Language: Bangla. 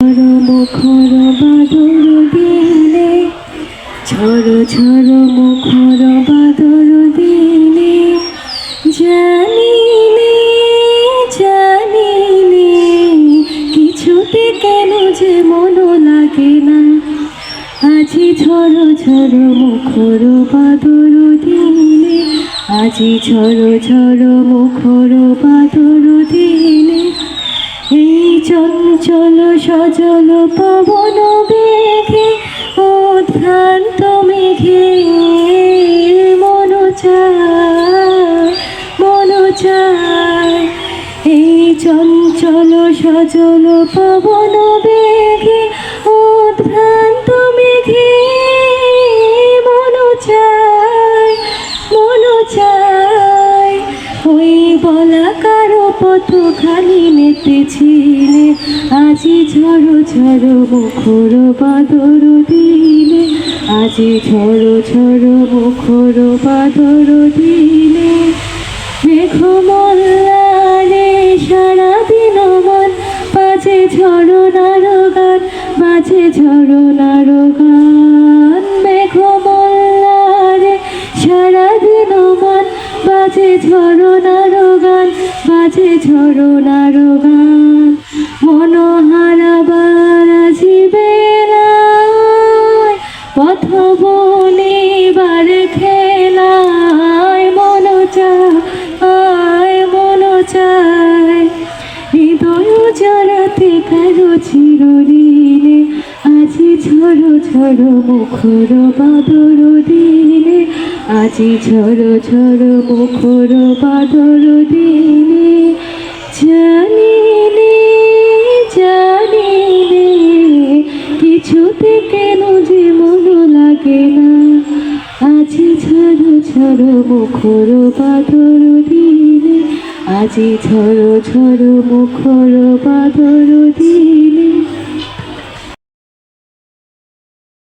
মুখর বাদর দিনে ঝড় ঝড় মুখর বাদর দিনে জানি নে কিছুতে কেন যে মন লাগে না। আজি ঝড় ঝড় মুখর বাদর দিনে আজি ঝড় ঝড় মুখর বাদর দিনে এই চঞ্চল সজল পবন বেঘে উদ্ভ্রান্ত মেঘে মন এই চঞ্চল সজল পবন বেগে উদ্ভ্রান্ত পথ খালি মেতেছিলে আজি ঝড় ঝড় মুখর বাদর দিলে। আজি ঝড় ঝড় মুখর বাদর দিলে। মেঘমল্লারে সারাদিন মন বাজে ঝড় নারো গান বাজে ঝড় নারো বাজে ঝড় নারো গান, বাজে ঝড় নারো গান। মনোহারাবার জীবেলায় পথ বলিবার খেলায় মন চায় মন চায়। হৃদয় জড়াতে কারও চিরদিনে। আজি ঝড় ঝড় মুখর বাদর দিনে। আজি ঝড় ঝড় মুখর বাদর দিনে। জানি জানি কিছুতে কেন যে মন লাগে না। আজি ঝড় ঝড় মুখর বাদর দিনে। আজি ঝড় ঝড় মুখর বাদর দিনে।